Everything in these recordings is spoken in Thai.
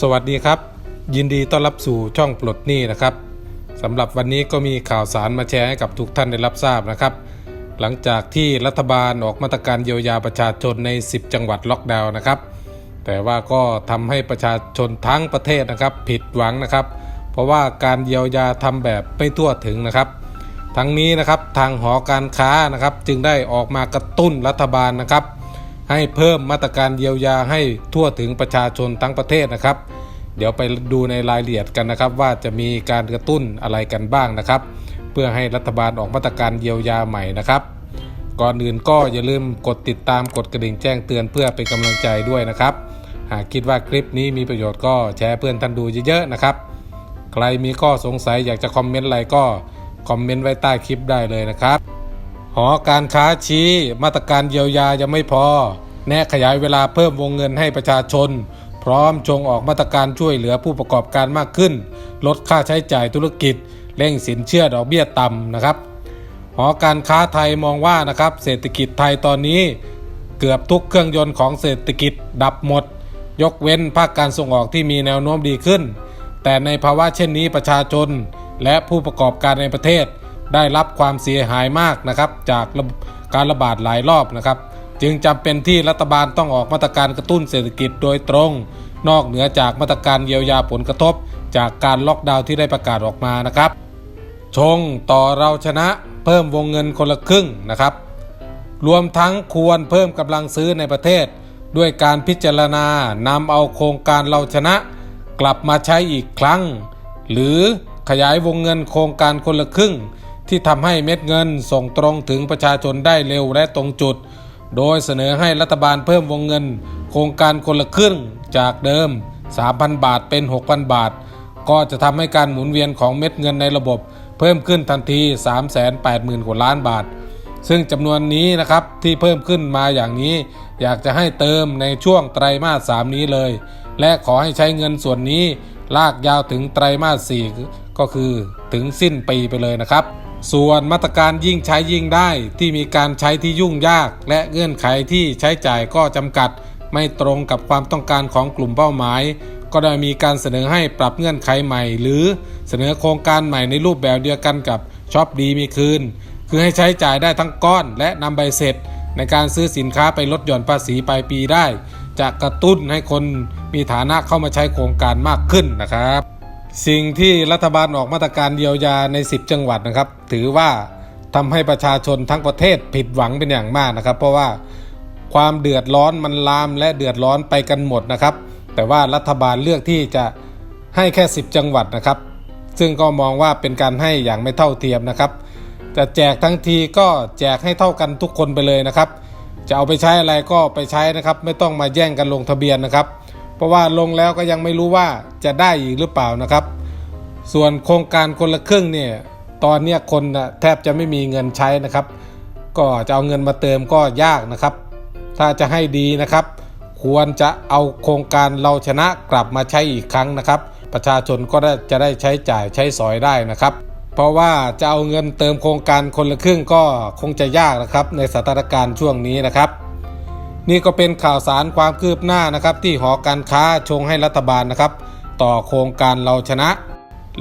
สวัสดีครับ ยินดีต้อนรับสู่ช่องปลดหนี้นะครับสำหรับวันนี้ก็มีข่าวสารมาแชร์ให้กับทุกท่านได้รับทราบนะครับ หลังจากที่รัฐบาลออกมาตรการเยียวยาประชาชนใน 10 จังหวัดล็อกดาวน์นะครับ แต่ว่าก็ทำให้ประชาชนทั้งประเทศนะครับ ผิดหวังนะครับ เพราะว่าการเยียวยาทำแบบไม่ทั่วถึงนะครับ ทั้งนี้นะครับทางหอการค้านะครับจึงได้ออกมากระตุ้นรัฐบาลนะครับ ให้เพิ่มมาตรการเยียวยาให้ทั่วถึงประชาชนทั้งประเทศนะครับ เดี๋ยวไปดูในรายละเอียดกันนะครับ ว่าจะมีการกระตุ้นอะไรกันบ้างนะครับ เพื่อให้รัฐบาลออกมาตรการเยียวยาใหม่นะครับก่อนอื่นก็อย่าลืมกดติดตามกดกระดิ่งแจ้งเตือนเพื่อเป็นกำลังใจด้วยนะครับ หากคิดว่าคลิปนี้มีประโยชน์ก็แชร์เพื่อนท่านดูเยอะๆนะครับ ใครมีข้อสงสัยอยากจะคอมเมนต์อะไรก็คอมเมนต์ไว้ใต้คลิปได้เลยนะครับ หอการค้าชี้มาตรการเยียวยายังไม่พอ แนะขยายเวลาเพิ่มวงเงินให้ประชาชน พร้อมชงออกมาตรการช่วยเหลือผู้ประกอบการมากขึ้น ลดค่าใช้จ่ายธุรกิจ เร่งสินเชื่อดอกเบี้ยต่ำนะครับหอการค้าไทยมองว่านะครับเศรษฐกิจไทยตอนนี้ เกือบทุกเครื่องยนต์ของเศรษฐกิจดับหมด ยกเว้นภาคการส่งออกที่มีแนวโน้มดีขึ้น แต่ในภาวะเช่นนี้ประชาชน และผู้ประกอบการในประเทศ ได้รับความเสียหายมากนะครับ จากการระบาดหลายรอบนะครับ จึงจำเป็นที่รัฐบาลต้องออกมาตรการกระตุ้นเศรษฐกิจโดยตรง นอกเหนือจากมาตรการเยียวยาผลกระทบ จากการล็อกดาวน์ที่ได้ประกาศออกมานะครับ ชงต่อเราชนะเพิ่มวงเงินคนละครึ่งนะครับ รวมทั้งควรเพิ่มกำลังซื้อในประเทศ ด้วยการพิจารณานำเอาโครงการเราชนะ กลับมาใช้อีกครั้ง หรือขยายวงเงินโครงการคนละครึ่ง ที่ทำให้เม็ดเงินส่งตรงถึงประชาชนได้เร็วและตรงจุด โดยเสนอให้รัฐบาลเพิ่มวงเงิน โครงการคนละครึ่งจากเดิม 3,000 บาทเป็น 6,000 บาท ก็จะทำให้การหมุนเวียนของเม็ดเงินในระบบ เพิ่มขึ้นทันที 380,000กว่าล้านบาท ซึ่งจำนวนนี้นะครับที่เพิ่มขึ้นมาอย่างนี้ อยากจะให้เติมในช่วงไตรมาส 3 นี้เลย และขอให้ใช้เงินส่วนนี้ลากยาวถึงไตรมาส 4 ก็คือถึงสิ้นปีไปเลยนะครับ ส่วนมาตรการยิ่งใช้ยิ่งได้ที่มีการใช้ที่ยุ่งยาก และเงื่อนไขที่ใช้จ่ายก็จำกัด ไม่ตรงกับความต้องการของกลุ่มเป้าหมาย ก็ได้มีการเสนอให้ปรับเงื่อนไขใหม่ หรือเสนอโครงการใหม่ในรูปแบบเดียวกันกับช็อปดีมีคืน คือให้ใช้จ่ายได้ทั้งก้อนและนำใบเสร็จ ในการซื้อสินค้าไปลดหย่อนภาษีปลายปีได้ จะกระตุ้นให้คนมีฐานะเข้ามาใช้โครงการมากขึ้นนะครับ สิ่งที่รัฐบาลออกมาตรการเยียวยาใน 10 จังหวัดนะครับ ถือว่าทำให้ประชาชนทั้งประเทศผิดหวังเป็นอย่างมากนะครับ เพราะว่าความเดือดร้อนมันลามและเดือดร้อนไปกันหมดนะครับ แต่ว่ารัฐบาลเลือกที่จะให้แค่ 10 จังหวัดนะครับ ซึ่งก็มองว่าเป็นการให้อย่างไม่เท่าเทียมนะครับจะแจกทั้งทีก็แจกให้เท่ากันทุกคนไปเลยนะครับ จะเอาไปใช้อะไรก็ไปใช้นะครับ ไม่ต้องมาแย่งกันลงทะเบียนนะครับ ราะว่าลงแล้วก็ยังไม่รู้ว่าจะได้อีกหรือเปล่านะครับ ส่วนโครงการคนละครึ่งเนี่ยตอนนี้คนแทบจะไม่มีเงินใช้นะครับ ก็จะเอาเงินมาเติมก็ยากนะครับ ถ้าจะให้ดีนะครับ ควรจะเอาโครงการเราชนะกลับมาใช้อีกครั้งนะครับ ประชาชนก็จะได้ใช้จ่ายใช้สอยได้นะครับ เพราะว่าจะเอาเงินเติมโครงการคนละครึ่งก็คงจะยากนะครับ ในสถานการณ์ช่วงนี้นะครับ นี่ก็เป็นข่าวสารความคืบหน้านะครับ ที่หอการค้าชงให้รัฐบาลนะครับ ต่อโครงการเราชนะ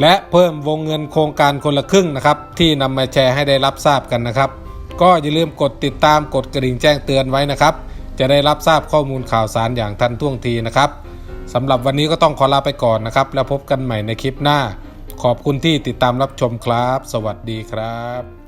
และเพิ่มวงเงินโครงการคนละครึ่งนะครับ ที่นำมาแชร์ให้ได้รับทราบกันนะครับ ก็อย่าลืมกดติดตามกดกระดิ่งแจ้งเตือนไว้นะครับ จะได้รับทราบข้อมูลข่าวสารอย่างทันท่วงทีนะครับสำหรับวันนี้ก็ต้องขอลาไปก่อนนะครับ แล้วพบกันใหม่ในคลิปหน้า ขอบคุณที่ติดตามรับชมครับ สวัสดีครับ